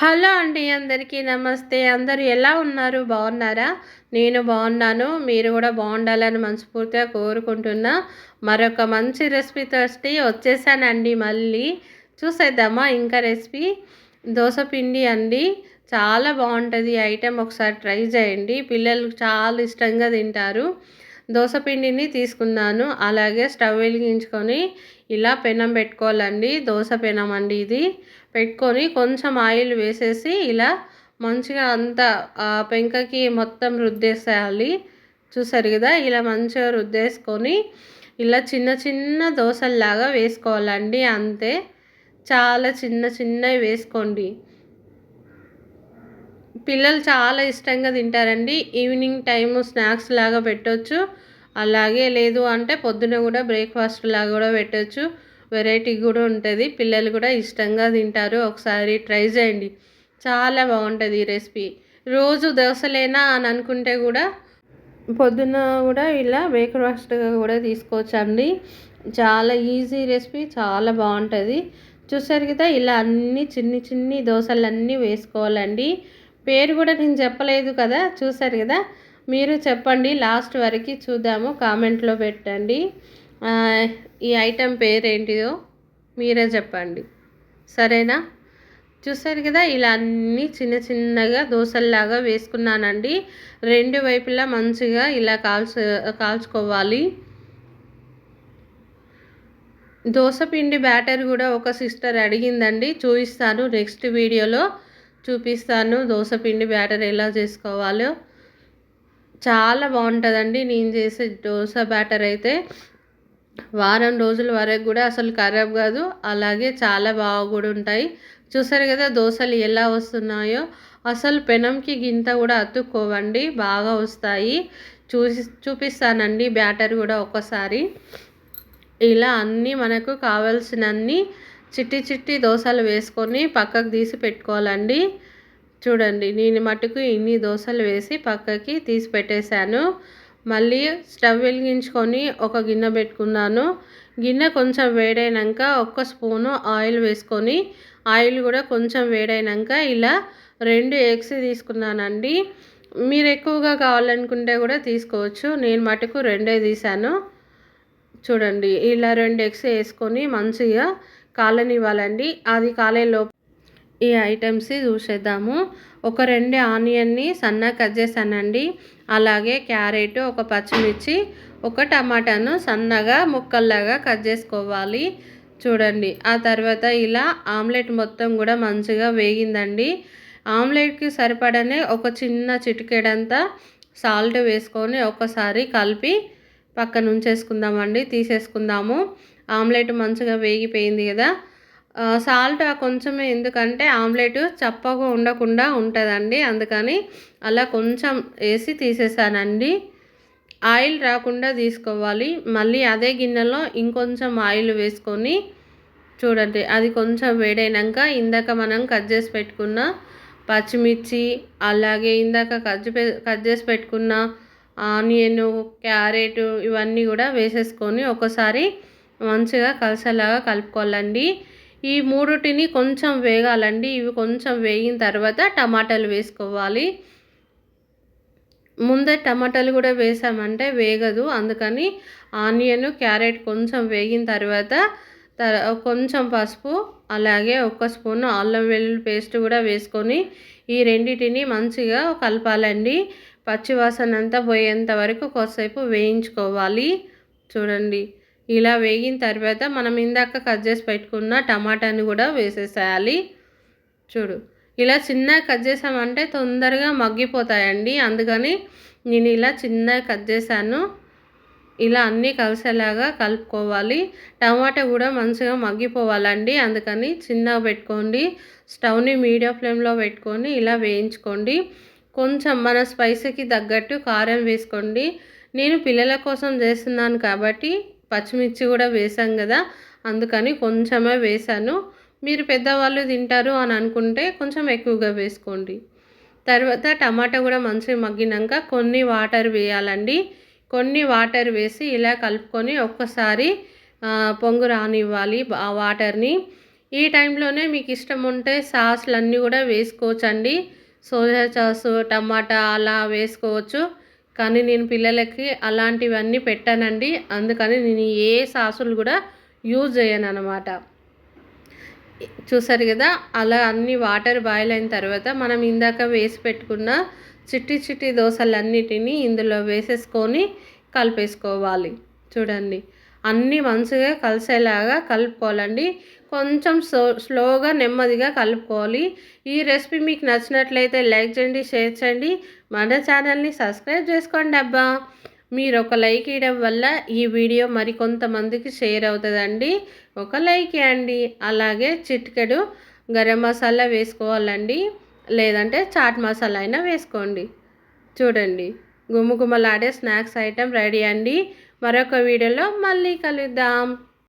Hello అండి అందరికీ నమస్తే. అందరూ ఎలా ఉన్నారు? బాగున్నారా? నేను బాగున్నాను. మీరు కూడా బాగుండాలని మనస్ఫూర్తిగా కోరుకుంటున్నా. మరొక మంచి రెసిపీ తోటి వచ్చేసానండి మళ్ళీ. చూసేద్దామా ఇంకా రెసిపీ? దోశ పిండి అండి. చాలా బాగుంటుంది. ఐటెం ఒకసారి ట్రై చేయండి. పిల్లలు చాలా ఇష్టంగా తింటారు. దోశ పిండిని తీసుకున్నాను. అలాగే స్టవ్ వెలిగించుకొని ఇలా పెనం పెట్టుకోవాలండి. దోశ పెనం అండి ఇది. పెట్టుకొని కొంచెం ఆయిల్ వేసేసి ఇలా మంచిగా అంతా పెంకకి మొత్తం రుద్దేసేయాలి. చూసారు కదా? ఇలా మంచిగా రుద్దేసుకొని ఇలా చిన్న చిన్న దోశల్లాగా వేసుకోవాలండి. అంతే. చాలా చిన్న చిన్నవి వేసుకోండి. పిల్లలు చాలా ఇష్టంగా తింటారండి. ఈవినింగ్ టైము స్నాక్స్ లాగా పెట్టవచ్చు అలాగే లేదు అంటే పొద్దున కూడా బ్రేక్ఫాస్ట్ లాగా కూడా పెట్టచ్చు. వెరైటీ కూడా ఉంటుంది. పిల్లలు కూడా ఇష్టంగా తింటారు. ఒకసారి ట్రై చేయండి. చాలా బాగుంటుంది ఈ రెసిపీ. రోజు దోశలేనా అని అనుకుంటే కూడా పొద్దున కూడా ఇలా బ్రేక్ఫాస్ట్గా కూడా తీసుకోవచ్చు అండి చాలా ఈజీ రెసిపీ. చాలా బాగుంటుంది. చూసారు కదా ఇలా అన్ని చిన్ని చిన్ని దోశలు అన్నీ వేసుకోవాలండి. పేరు కూడా నేను చెప్పలేదు కదా. చూసారు కదా మీరు చెప్పండి లాస్ట్ వరకు చూద్దాము. కామెంట్లో పెట్టండి. ఈ ఐటెం పేరేంటిదో మీరే చెప్పండి. సరేనా? చూసారు కదా ఇలా అన్నీ చిన్న చిన్నగా దోశల్లాగా వేసుకున్నానండి. రెండు వైపులా మంచిగా ఇలా కాల్చు కాల్చుకోవాలి. దోశ పిండి బ్యాటర్ కూడా ఒక సిస్టర్ అడిగిందండి. చూపిస్తాను నెక్స్ట్ వీడియోలో చూపిస్తాను దోశ పిండి బ్యాటర్ ఎలా చేసుకోవాలో. చాలా బాగుంటుందండి. నేను చేసే దోశ బ్యాటర్ అయితే వారం రోజుల వరకు కూడా అసలు ఖరాబ్ కాదు. అలాగే చాలా బాగా కూడా ఉంటాయి. చూసారు కదా దోశలు ఎలా వస్తున్నాయో. అసలు పెనంకి గింత కూడా అతుక్కోవండి. బాగా వస్తాయి. చూసి చూపిస్తానండి బ్యాటర్ కూడా ఒకసారి. ఇలా అన్నీ మనకు కావాల్సినన్ని చిట్టి చిట్టి దోశలు వేసుకొని పక్కకు తీసి పెట్టుకోవాలండి. చూడండి నేను మటుకు ఇన్ని దోశలు వేసి పక్కకి తీసి పెట్టేశాను. మళ్ళీ స్టవ్ వెలిగించుకొని ఒక గిన్నె పెట్టుకున్నాను. గిన్నె కొంచెం వేడైనాక ఒక్క స్పూను ఆయిల్ వేసుకొని ఆయిల్ కూడా కొంచెం వేడైనాక ఇలా రెండు ఎగ్స్ తీసుకున్నానండి. మీరు ఎక్కువగా కావాలనుకుంటే కూడా తీసుకోవచ్చు. నేను మటుకు రెండే తీసాను చూడండి ఇలా రెండు ఎగ్స్ వేసుకొని మంచిగా కాలనివ్వాలండి. అది కాలేలో ఈ ఐటమ్స్ చూసేద్దాము. ఒక రెండు ఆనియన్ని సన్నగా కట్ చేశానండి. అలాగే క్యారెట్ ఒక పచ్చిమిర్చి ఒక టమాటాను సన్నగా ముక్కల్లాగా కట్ చేసుకోవాలి. చూడండి ఆ తర్వాత ఇలా ఆమ్లెట్ మొత్తం కూడా మంచిగా వేగిందండి. ఆమ్లెట్కి సరిపడనే ఒక చిన్న చిటికెడంతా సాల్ట్ వేసుకొని ఒకసారి కలిపి పక్కన ఉంచేసుకుందామండి తీసేసుకుందాము. ఆమ్లెట్ మంచిగా వేగిపోయింది కదా. సాల్ట్ కొంచెమే ఎందుకంటే ఆమ్లెట్ చప్పగా ఉండకుండా ఉంటుందండి. అందుకని అలా కొంచెం వేసి తీసేసానండి. ఆయిల్ రాకుండా తీసుకోవాలి. మళ్ళీ అదే గిన్నెలో ఇంకొంచెం ఆయిల్ వేసుకొని చూడండి అది కొంచెం వేడైనాక ఇందాక మనం కట్ చేసి పెట్టుకున్న పచ్చిమిర్చి అలాగే ఇందాక కట్ కట్ చేసి పెట్టుకున్న ఆనియన్ క్యారెట్ ఇవన్నీ కూడా వేసేసుకొని ఒకసారి మంచిగా కలిసేలాగా కలుపుకోవాలండి. ఈ మూడుటిని కొంచెం వేగాలండి. ఇవి కొంచెం వేగిన తర్వాత టమాటాలు వేసుకోవాలి. ముందే టమాటాలు కూడా వేసామంటే వేగదు. అందుకని ఆనియన్ క్యారెట్ కొంచెం వేగిన తర్వాత కొంచెం పసుపు అలాగే ఒక స్పూన్ అల్లం వెల్లుల్లి పేస్ట్ కూడా వేసుకొని ఈ రెండింటిని మంచిగా కలపాలండి. పచ్చివాసన అంతా పోయేంత వరకు కొద్దిసేపు వేయించుకోవాలి. చూడండి. ఇలా వేగిన తర్వాత మనం ఇందాక కట్ చేసి పెట్టుకున్న టమాటాని కూడా వేసేసేయాలి. చూడు ఇలా చిన్నగా కట్ చేసామంటే తొందరగా మగ్గిపోతాయండి. అందుకని నేను ఇలా చిన్నగా కట్ చేశాను. ఇలా అన్నీ కలిసేలాగా కలుపుకోవాలి. టమాటా కూడా మంచిగా మగ్గిపోవాలండి. అందుకని చిన్నగా పెట్టుకోండి. స్టవ్ని మీడియం ఫ్లేమ్లో పెట్టుకొని ఇలా వేయించుకోండి. కొంచెం మన స్పైసీకి తగ్గట్టు కారం వేసుకోండి. నేను పిల్లల కోసం చేస్తున్నాను కాబట్టి పచ్చిమిర్చి కూడా వేసాం కదా అందుకని కొంచెమే వేసాను మీరు పెద్దవాళ్ళు తింటారు అని అనుకుంటే కొంచెం ఎక్కువగా వేసుకోండి. తర్వాత టమాటా కూడా మంచిగా మగ్గినాక కొన్ని వాటర్ వేయాలండి. కొన్ని వాటర్ వేసి ఇలా కలుపుకొని ఒక్కసారి పొంగు రానివ్వాలి ఆ వాటర్ని. ఈ టైంలోనే మీకు ఇష్టం ఉంటే సాస్లన్నీ కూడా వేసుకోవచ్చండి. సోయా సాసు టమాటా అలా వేసుకోవచ్చు. కానీ నేను పిల్లలకి అలాంటివన్నీ పెట్టానండి. అందుకని నేను ఏ సాసులు కూడా యూజ్ చేయను అనమాట చూసారు కదా అలా అన్ని వాటర్ బాయిల్ అయిన తర్వాత మనం ఇందాక వేసి పెట్టుకున్న చిట్టి చిట్టి దోశలన్నిటినీ ఇందులో వేసేసుకొని కలిపేసుకోవాలి. చూడండి. అన్నీ మంచిగా కలిసేలాగా కలుపుకోవాలండి. కొంచెం స్లో స్లోగా నెమ్మదిగా కలుపుకోవాలి. ఈ రెసిపీ మీకు నచ్చినట్లయితే లైక్ చేయండి షేర్ చేయండి. మన ఛానల్ని సబ్స్క్రైబ్ చేసుకోండి అబ్బా. మీరు ఒక లైక్ ఇవ్వడం వల్ల ఈ వీడియో మరికొంతమందికి షేర్ అవుతుందండి. ఒక లైక్ ఇవ్వండి. అలాగే చిటికెడు గరం మసాలా వేసుకోవాలండి. లేదంటే చాట్ మసాలా అయినా వేసుకోండి. చూడండి. గుమ్మగుమ్మలాడే స్నాక్స్ ఐటెం రెడీ అండి. మరొక వీడియోలో మళ్ళీ కలుద్దాం.